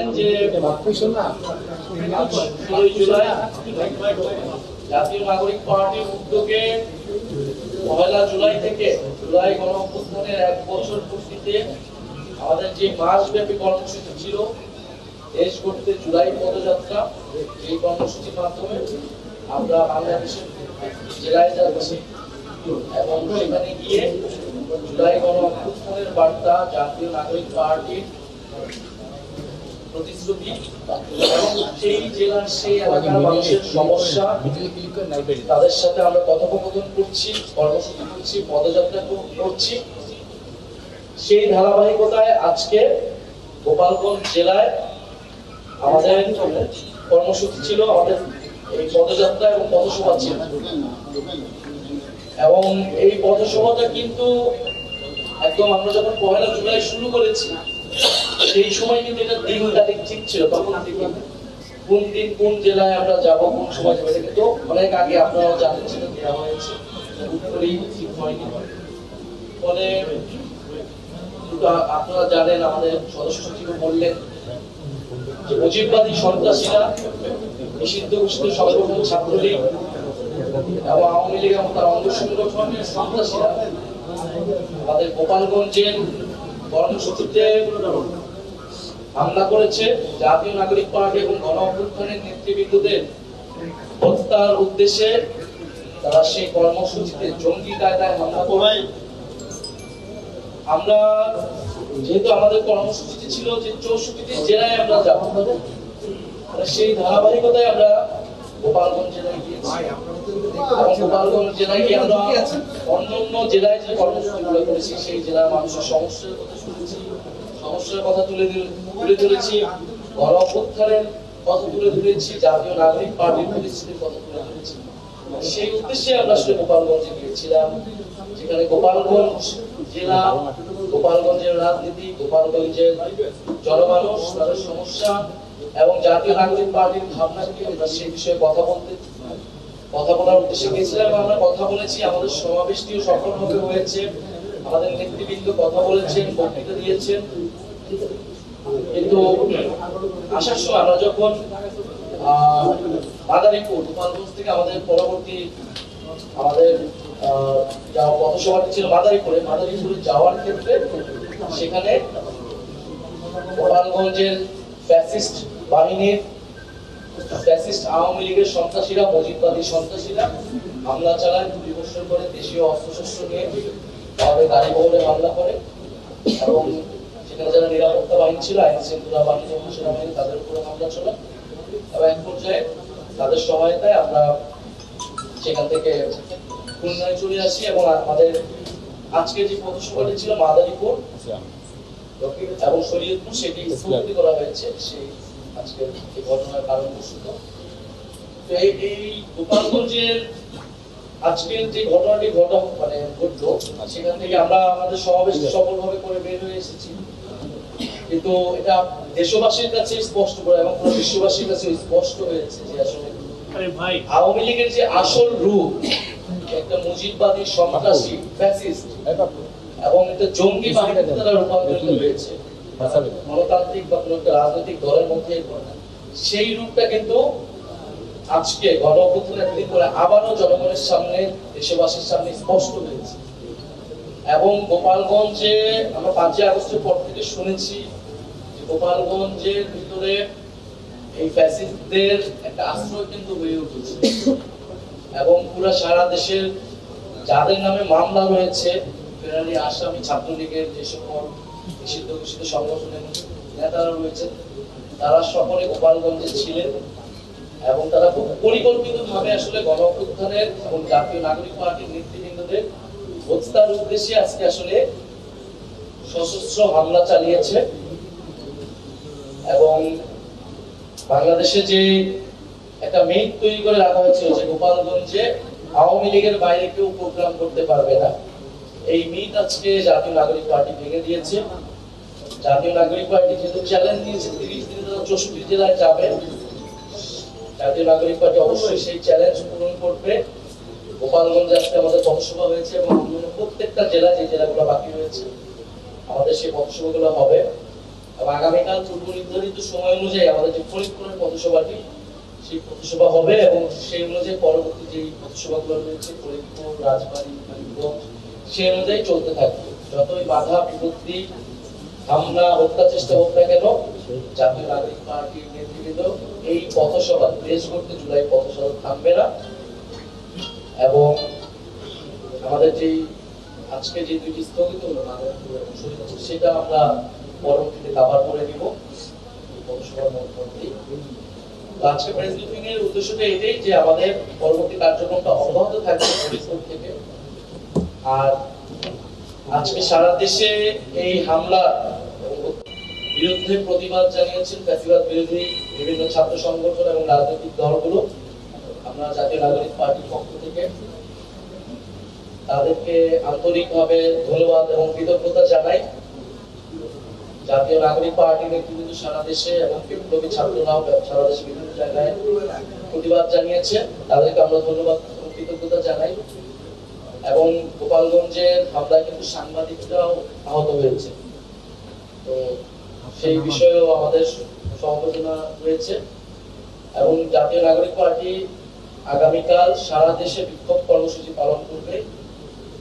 জানেন যে ষোলোই জুলাই জাতীয় নাগরিক পার্টির উদ্যোগে পয়লা জুলাই থেকে জুলাই গণ অভ্যুত্থানের এক বছর পূর্তিতে আমাদের যে মাসব্যাপী কর্মসূচি ছিল দেশ গঠিতে জুলাই পদযাত্রা এই কর্মসূচির মাধ্যমে আমরা বাংলাদেশের জেলায় যাচ্ছি এবং সেখানে গিয়ে জুলাই গণ অভ্যুত্থানের বার্তা জাতীয় নাগরিক পার্টির প্রতিশ্রুতি সেই জেলার সেই এলাকার মানুষের সমস্যা তাদের সাথে আমরা কথোপকথন করছি কর্মসূচি করছি পদযাত্রা করছি। সেই ধারাবাহিকতায় আজকে গোপালগঞ্জ জেলায় আমাদের কর্মসূচি ছিল আমাদের এই পদযাত্রা এবং পথসভা ছিল। এবং এই পথসভাটা কিন্তু একদম আমরা যখন পয়লা জুলাই শুরু করেছি সেই সময় কিন্তু এটা দিন তারিখ ঠিক ছিল, তখন কোন দিন কোন জেলায় আমরা যাব, কোন সময় যাব কিন্তু অনেক আগে আপনারাও জানেন সেটা দেওয়া হয়েছে। আপনারা জানেন সদস্য বললেন নিষিদ্ধ ছাত্রলীগ আওয়ামী আমাদের গোপালগঞ্জের কর্মসূচিতে হামলা করেছে জাতীয় নাগরিক পার্টি এবং গণ অভ্যুত্থানের নেতৃবৃন্দদের। হত্যার উদ্দেশ্যে তারা সেই কর্মসূচিতে জঙ্গি কায়দায় হামলা করে। আমরা যেহেতু আমাদের কর্মসূচিটি ছিল যে চৌষট্টিটি জেলায় আমরা যাব সেই ধারাবাহিকতায় আমরা গোপালগঞ্জ জেলায় গিয়েছি। গোপালগঞ্জ জেলায় গিয়ে আমরা অন্য অন্য জেলায় যে কর্মসূচিগুলো করেছি সেই জেলার মানুষের সমস্যার কথা শুনেছি। সমস্যার কথা তুলে তুলে ধরেছি গণ অভ্যুত্থানের কথা তুলে ধরেছি, জাতীয় নাগরিক পার্টির পরিস্থিতির কথা তুলে ধরেছি। সেই উদ্দেশ্যে আমরা আসলে গোপালগঞ্জে গিয়েছিলাম, যেখানে গোপালগঞ্জ জেলা, গোপালগঞ্জের রাজনীতি, গোপালগঞ্জের জনমানুষ, তাদের সমস্যা, এবং জাতীয় নাগরিক পার্টির ভাবনা কি, আমরা সেই বিষয়ে কথা বলতে, কথা বলার উদ্দেশ্যে গেছিলাম এবং আমরা কথা বলেছি, আমাদের সমাবেশটিও সফলভাবে হয়েছে। আমাদের নেতৃবৃন্দ কথা বলেছেন বক্তৃতা দিয়েছেন। কিন্তু আসার আমরা যখন আহ, মাদারীপুর গোপালগঞ্জ থেকে আমাদের পরবর্তী আমাদের পথসভাটি ছিল মাদারীপুরে মাদারীপুরে যাওয়ার ক্ষেত্রে সেখানে গোপালগঞ্জের ফ্যাসিস্ট বাহিনীর ফ্যাসিস্ট আওয়ামী লীগের সন্ত্রাসীরা মজিদবাদী সন্ত্রাসীরা হামলা চালায় গুলি বছর করে দেশীয় অস্ত্রশস্ত্র নিয়ে। আমাদের গাড়ি বহরে হামলা করে এবং সেখানে যারা নিরাপত্তা বাহিনী ছিল আইন শৃঙ্খলা বাহিনী এবং সেনাবাহিনী তাদের উপরে হামলা চলে এবং এক পর্যায়ে তাদের সহায়তায় আমরা সেখান থেকে খুলনায় চলে আসি এবং আমাদের আজকে যে পথসভাটি ছিল মাদারীপুর এবং শরীয়তপুর সেটি স্থগিত করা হয়েছে। সেই আজকে এই ঘটনার কারণ বস্তুত তো এই এই গোপালগঞ্জের আজকের যে ঘটনাটি ঘটা মানে ঘটলো সেখান থেকে আমরা আমাদের সমাবেশ সফলভাবে করে বের হয়ে এসেছি। কিন্তু এটা দেশবাসীর কাছে স্পষ্ট করে এবং পুরো বিশ্ববাসীর কাছে স্পষ্ট হয়েছে যে আসলে আওয়ামী লীগের যে আসল রূপ একটা মুজিববাদী সন্ত্রাসী ফ্যাসিস্ট এবং একটা জঙ্গি বাহিনীতে তারা রূপান্তরিত হয়েছে গণতান্ত্রিক বা কোনো একটা রাজনৈতিক দলের মধ্যে সেই রূপটা কিন্তু আজকে গণ অভ্যুত্থানের পরে আবারও জনগণের সামনে, দেশবাসীর সামনে স্পষ্ট হয়েছে। এবং গোপালগঞ্জে আমরা পাঁচই আগস্টের পর থেকে শুনেছি গোপালগঞ্জের ভিতরে এই ফ্যাসিস্টদের একটা আশ্রয় কিন্তু হয়ে উঠেছে। এবং পুরো সারা দেশের যাদের নামে মামলা রয়েছে, ফেরারি, আসামি, ছাত্রলীগের যে সকল নিষিদ্ধ ঘোষিত সংগঠনের নেতারা রয়েছেন, তারা সকলে গোপালগঞ্জে ছিলেন। এবং তারা খুব পরিকল্পিত ভাবে আসলে গণ অভ্যুত্থানের এবং জাতীয় নাগরিক পার্টির নেতৃবৃন্দদের হত্যার উদ্দেশ্যে আজকে আসলে সশস্ত্র হামলা চালিয়েছে। এবং বাংলাদেশে যে একটা মেইন তৈরি করে রাখা হয়েছিল যে গোপালগঞ্জে আওয়ামী লীগের বাইরে কেউ প্রোগ্রাম করতে পারবে না। এই মিট আজকে জাতীয় নাগরিক পার্টি ভেঙে দিয়েছে। জাতীয় নাগরিক পার্টি যেহেতু চ্যালেঞ্জ দিয়েছে তিরিশ দিন চৌষট্টি জেলায় যাবে। জাতীয় নাগরিক পার্টি অবশ্যই সেই চ্যালেঞ্জ পূরণ করবে। গোপালগঞ্জে আজকে আমাদের পথসভা হয়েছে এবং অন্যান্য প্রত্যেকটা জেলা যে জেলাগুলো বাকি রয়েছে, আমাদের সেই পথসভাগুলো হবে। এবং আগামীকাল পূর্ব নির্ধারিত সময় অনুযায়ী আমাদের যে ফরিদপুরের পথসভাটি সেই পথসভা হবে এবং সেই অনুযায়ী পরবর্তী যে পথসভাগুলো রয়েছে, ফরিদপুর, রাজবাড়ী মানিকগঞ্জ সেই অনুযায়ী চলতে থাকবে। যতই বাধা, বিপত্তি, হামলা হত্যা চেষ্টা হোক না কেন জাতীয় নাগরিক পার্টির নেতৃবৃন্দ এই পথসভা, দেশ করতে জুলাই পথসভা থামবে না। এবং আমাদের যে আজকে যে দুইটি স্থগিত হলো সেটা আমরা পরবর্তীতে কাভার করে নিব। আজকে প্রেস ব্রিফিং এর উদ্দেশ্যটা এটাই যে আমাদের পরবর্তী কার্যক্রমটা অব্যাহত থাকবে ফরিদপুর থেকে। আর আজকে সারা দেশে এই হামলা বিরুদ্ধে প্রতিবাদ জানিয়েছেন ফ্যাসিবাদ বিরোধী বিভিন্ন ছাত্র সংগঠন এবং রাজনৈতিক দলগুলো। আমরা জাতীয় নাগরিক পার্টির পক্ষ থেকে তাদেরকে আন্তরিকভাবে ধন্যবাদ এবং কৃতজ্ঞতা জানাই। জাতীয় নাগরিক পার্টি নেতৃবৃন্দ সারা দেশে এবং বিপ্লবী ছাত্ররাও সারা দেশে বিভিন্ন জায়গায় প্রতিবাদ জানিয়েছে। তাদেরকে আমরা ধন্যবাদ এবং কৃতজ্ঞতা জানাই। এবং গোপালগঞ্জের হামলায় কিন্তু সাংবাদিকরাও আহত হয়েছে। সেই বিষয়েও আমাদের সমবেদনা রয়েছে এবং জাতীয় নাগরিক পার্টি আগামীকাল সারা দেশে বিক্ষোভ কর্মসূচি পালন করবে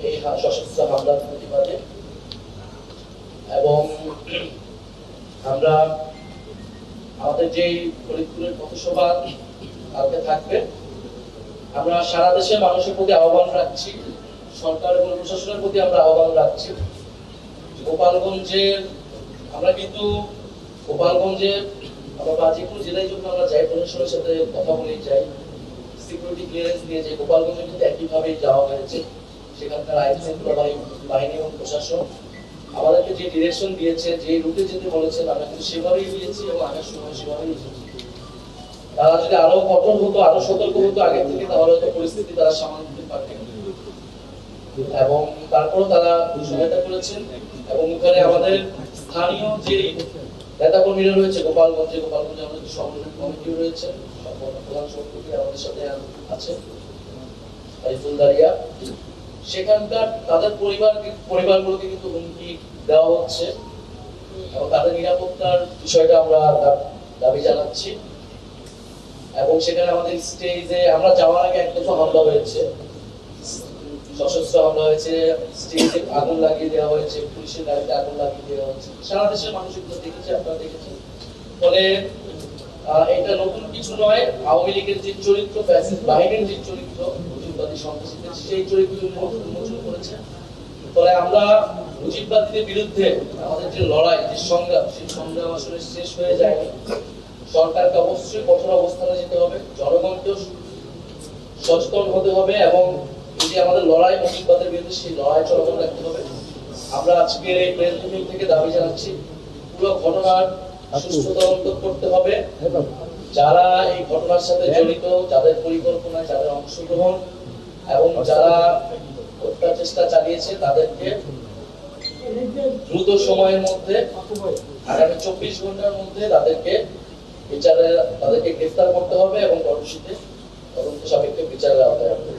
এই সশস্ত্র হামলার প্রতিবাদে। এবং আমরা আমাদের যে ফরিদপুরের পথসভা কালকে থাকবে, আমরা সারা দেশের মানুষের প্রতি আহ্বান রাখছি, সরকার এবং প্রশাসনের প্রতি আমরা আহ্বান রাখছি। গোপালগঞ্জের আমরা কিন্তু গোপালগঞ্জের, আমরা বা যে জেলায় যখন আমরা যাই প্রশাসনের সাথে কথা বলে, যাই সিকিউরিটি ক্লিয়ারেন্স নিয়ে যাই, গোপালগঞ্জে কিন্তু একইভাবেই যাওয়া হয়েছে। সেখানকার আইন শৃঙ্খলা বাহিনী এবং প্রশাসন আমাদেরকে যে ডিরেকশন দিয়েছে, যে রুটে যেতে বলেছেন আমরা কিন্তু সেভাবেই দিয়েছি এবং আগের সময় সেভাবেই তারা যদি আরও কঠোর হতো, আরও সতর্ক হতো আগে থেকে, তাহলে হয়তো পরিস্থিতি তারা সামাল দিতে পারতেন। এবং তারপরও তারা সহায়তা করেছেন। এবং ওখানে আমাদের স্থানীয় যে নেতা কর্মীরা রয়েছে, গোপালগঞ্জে গোপালগঞ্জে আমাদের সংগঠন কমিটি রয়েছে প্রধান সভাপতি আমাদের সাথে আছে সেখানকার তাদের পরিবার পরিবারগুলোকে কিন্তু হুমকি দেওয়া হচ্ছে। এবং তাদের নিরাপত্তার বিষয়টা আমরা দাবি জানাচ্ছি। এবং সেখানে আমাদের স্টেজে আমরা যাওয়ার আগে এক দফা হামলা হয়েছে। সশস্ত্র হামলা হয়েছে, স্টেজে আগুন লাগিয়ে দেওয়া হয়েছে, পুলিশের গাড়িতে আগুন লাগিয়ে দেওয়া হয়েছে। সারা দেশের মানুষ এগুলো দেখেছে, আপনারা দেখেছেন। ফলে এটা নতুন কিছু নয়, আওয়ামী লীগের যে চরিত্র, ফ্যাসিস্ট বাহিনীর যে চরিত্র, মুজিববাদী সন্ত্রাসীদের সেই চরিত্র উন্মোচন করেছে। ফলে আমরা মুজিববাদীদের বিরুদ্ধে আমাদের যে লড়াই, যে সংগ্রাম, সেই সংগ্রাম আসলে শেষ হয়ে যায়নি। সরকারকে অবশ্যই কঠোর অবস্থানে যেতে হবে, জনগণকেও সচেতন হতে হবে এবং এই যে আমাদের লড়াই মুজিববাদের বিরুদ্ধে সেই লড়াই চলমান রাখতে হবে আমরা আজকের এই প্রেস থেকে দাবি জানাচ্ছি পুরো ঘটনার সুষ্ঠু তদন্ত করতে হবে। যারা এই ঘটনার সাথে জড়িত যাদের পরিকল্পনা যাদের অংশগ্রহণ এবং যারা হত্যার চেষ্টা চালিয়েছে তাদেরকে দ্রুত সময়ের মধ্যে আগামী চব্বিশ ঘণ্টার মধ্যে তাদেরকে বিচারে তাদেরকে গ্রেফতার করতে হবে এবং কর্মসূচিতে তদন্ত সাপেক্ষে বিচারের আওতায় আনতে হবে।